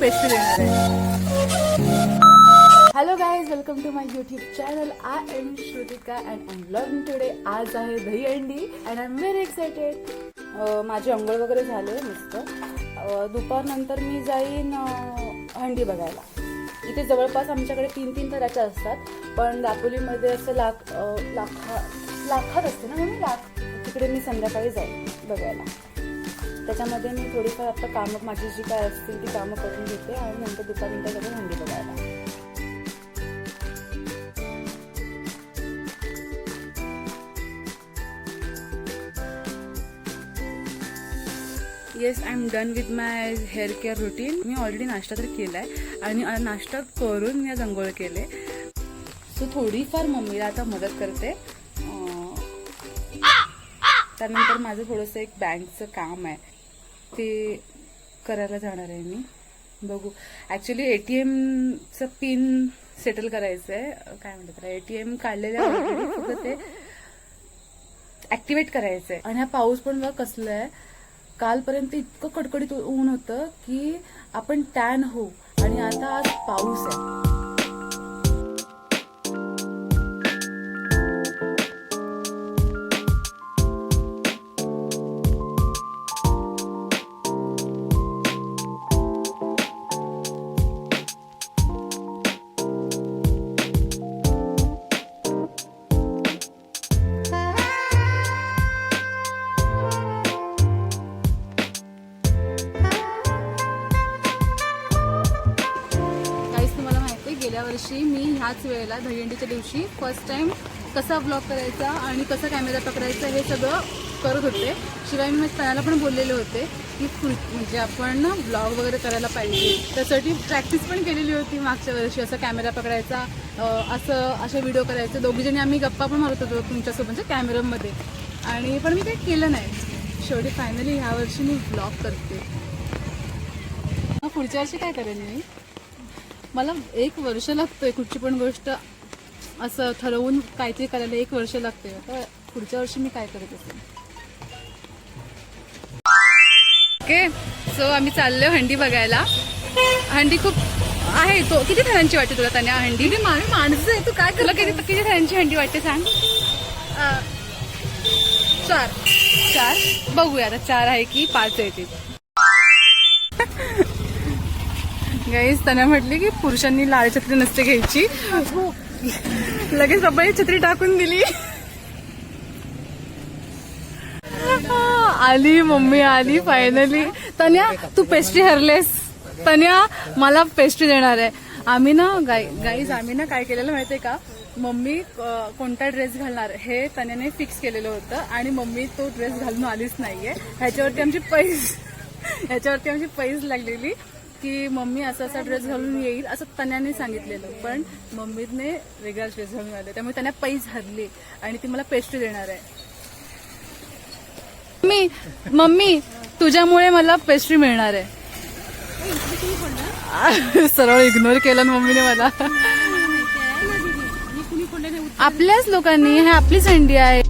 Pastry देणार आहे. Hello guys welcome to my YouTube channel I am Shrutika and I learn today आज आहे दही अंडी and I am very excited माझी अंघोळ वगैरे झाले मस्त. दुपारनंतर मी जाईन हंडी बघायला. इथे जवळपास आमच्याकडे तीन तीन तऱ्हाच्या असतात. पण दापोलीमध्ये असं लाख लाखा लाखात असते ना म्हणून लाख. तिकडे मी संध्याकाळी जाईन बघायला. त्याच्यामध्ये मी थोडीफार आता कामं माझी जी काय असतील ती कामं करून घेते आणि नंतर दुपारनंतर जाते हंडी बघायला. Yes I am done with my hair care routine me already नाश्ता तर केला आहे आणि नाश्ता करून मी आज अंघोळ केले. सो थोडीफार मम्मीला आता मदत करते. त्यानंतर माझं थोडंसं एक बँकचं काम आहे. ते करायला जाणार आहे मी. बघू. ॲक्च्युली ए टी एमचं पिन सेटल करायचं आहे काय म्हणतात ए टी एम काढलेलं फक्त ते ऍक्टिवेट करायचं आहे आणि हा पाऊस पण बघ कसला आहे. कालपर्यंत इतकं कडकडीत ऊन होतं की आपण टॅन होऊ. आणि आता आज पाऊस आहे. वर्षी मी ह्याच वेळेला दहीहंडीच्या दिवशी फर्स्ट टाईम कसा ब्लॉग करायचा आणि कसा कॅमेरा पकडायचा हे सगळं करत होते. शिवाय मी त्याला पण बोललेले होते की म्हणजे आपण ना ब्लॉग वगैरे करायला पाहिजे. त्यासाठी प्रॅक्टिस पण केलेली होती मागच्या वर्षी असं कॅमेरा पकडायचा असं असे व्हिडिओ करायचे. दोघीजणी आम्ही गप्पा पण मारत होतो तुमच्यासोबत म्हणजे कॅमेरामध्ये आणि पण मी काही केलं नाही. शेवटी फायनली ह्या वर्षी मी ब्लॉग करते. पुढच्या वर्षी काय करेन मी? मला एक वर्ष लागतंय कुठची पण गोष्ट असं ठरवून काहीतरी करायला एक वर्ष लागते आता पुढच्या वर्षी मी काय करत असेल? ओके सो आम्ही चाललो हंडी बघायला. हंडी खूप आहे तो. किती थरांची वाटते तुला त्याने हंडी? माणसं आहे तू काय तुला किती किती थरांची हंडी वाटते सांग? चार. चार? बघूया आता चार आहे की पाच आहे ती. गाईज त्याने म्हटली की पुरुषांनी लाल छत्री नसते घ्यायची. लगेच बाबाई छत्री टाकून दिली. आली मम्मी आली फायनली तन्या तू पेस्ट्री हरलेस. तन्या मला पेस्ट्री देणार आहे. आम्ही ना गाई गाईज आम्ही ना काय केलेलं माहितीये का? मम्मी कोणता ड्रेस घालणार? हे तन्याने फिक्स केलेलं होतं आणि मम्मी तो ड्रेस घालून आलीच नाहीये. ह्याच्यावरती आमची पैस ह्याच्यावरती आमची पैस लागलेली. की मम्मी असा असा ड्रेस घालून येईल असं तन्याने सांगितलेलं. पण मम्मीने वेगळा ड्रेस घालून आले. त्यामुळे त्यांना पैस हरली आणि ती मला पेस्ट्री देणार आहे. मम्मी मम्मी तुझ्यामुळे मला पेस्ट्री मिळणार आहे. सरळ इग्नोर केलं ना मम्मीने मला. आपल्याच लोकांनी हे आपलीच हंडी आहे.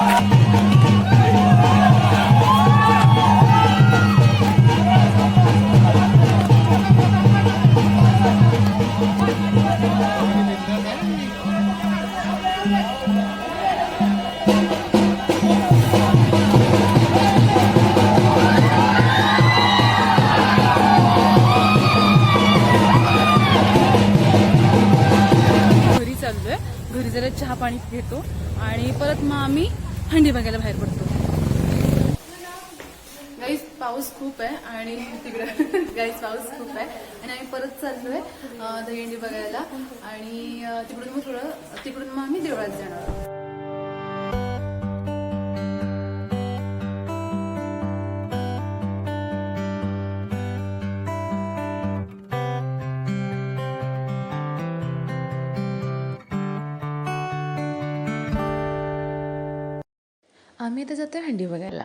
घरी चाललोय. घरी जरा चहा पाणी घेतो. आणि परत मग आम्ही हंडी बघायला बाहेर पडतो. गाईस पाऊस खूप आहे आणि तिकडे गाईस पाऊस खूप आहे. आणि आम्ही परत चाललोय अं, दहीहंडी बघायला. आणि तिकडून मग थोडं तिकडून मग आम्ही देवळात जाणार आम्ही इथे जातो आहे हंडी बघायला.